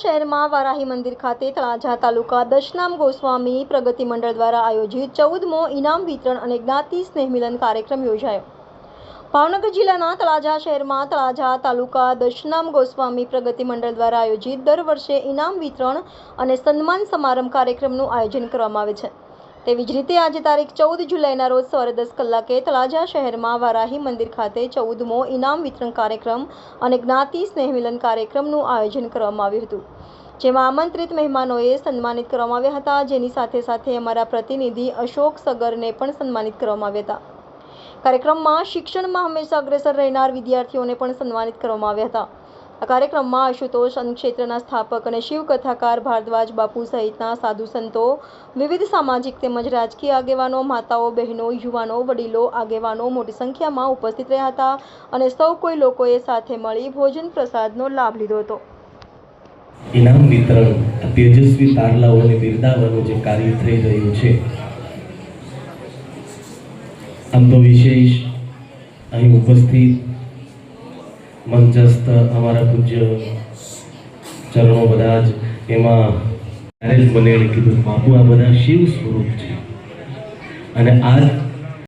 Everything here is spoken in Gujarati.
શહેરમાં વારાહી મંદિર ખાતે તળાજા તાલુકા દશનામ ગોસ્વામી પ્રગતિ મંડળ દ્વારા આયોજિત ચૌદમો ઇનામ વિતરણ અને જ્ઞાતિ સ્નેહ મિલન કાર્યક્રમ યોજાયો. ભાવનગર જિલ્લાના તળાજા શહેરમાં તળાજા તાલુકા દશનામ ગોસ્વામી પ્રગતિ મંડળ દ્વારા આયોજિત દર વર્ષે ઇનામ વિતરણ અને સન્માન સમારંભ કાર્યક્રમનું આયોજન કરવામાં આવે છે. તેવી જ રીતે આજે તારીખ ચૌદ જુલાઈના રોજ સવારે દસ કલાકે તળાજા શહેરમાં વારાહી મંદિર ખાતે ચૌદમો ઇનામ વિતરણ કાર્યક્રમ અને જ્ઞાતિ સ્નેહમિલન કાર્યક્રમનું આયોજન કરવામાં આવ્યું હતું. જેમાં આમંત્રિત મહેમાનોએ સન્માનિત કરવામાં આવ્યા હતા. જેની સાથે સાથે અમારા પ્રતિનિધિ અશોક સગરને પણ સન્માનિત કરવામાં આવ્યા હતા. કાર્યક્રમમાં શિક્ષણમાં હંમેશા અગ્રેસર રહેનાર વિદ્યાર્થીઓને પણ સન્માનિત કરવામાં આવ્યા હતા. આ કાર્યક્રમમાં આશુતોષ ક્ષેત્રના સ્થાપક અને શિવકથાકાર ભારદ્વાજ બાપુ સહિતના સાધુ સંતો, વિવિધ સામાજિક તેમજ રાજકીય આગેવાનો, માતાઓ, બહેનો, યુવાનો, વડીલો, આગેવાનો મોટી સંખ્યામાં ઉપસ્થિત રહ્યા હતા અને સૌ કોઈ લોકોએ સાથે મળી ભોજન પ્રસાદનો લાભ લીધો હતો. ઇનામ વિતરણ, તેજસ્વી તારલાઓને બિરદાવવાનું જે કાર્ય થઈ રહ્યું છે, આમ તો વિશેષ અહીં ઉપસ્થિત મંચસ્થ અમારા પૂજ્ય ચરણો બધા જ એમાં ત્યારે જ મને કીધું, બાપુ, આ બધા શિવ સ્વરૂપ છે. અને આ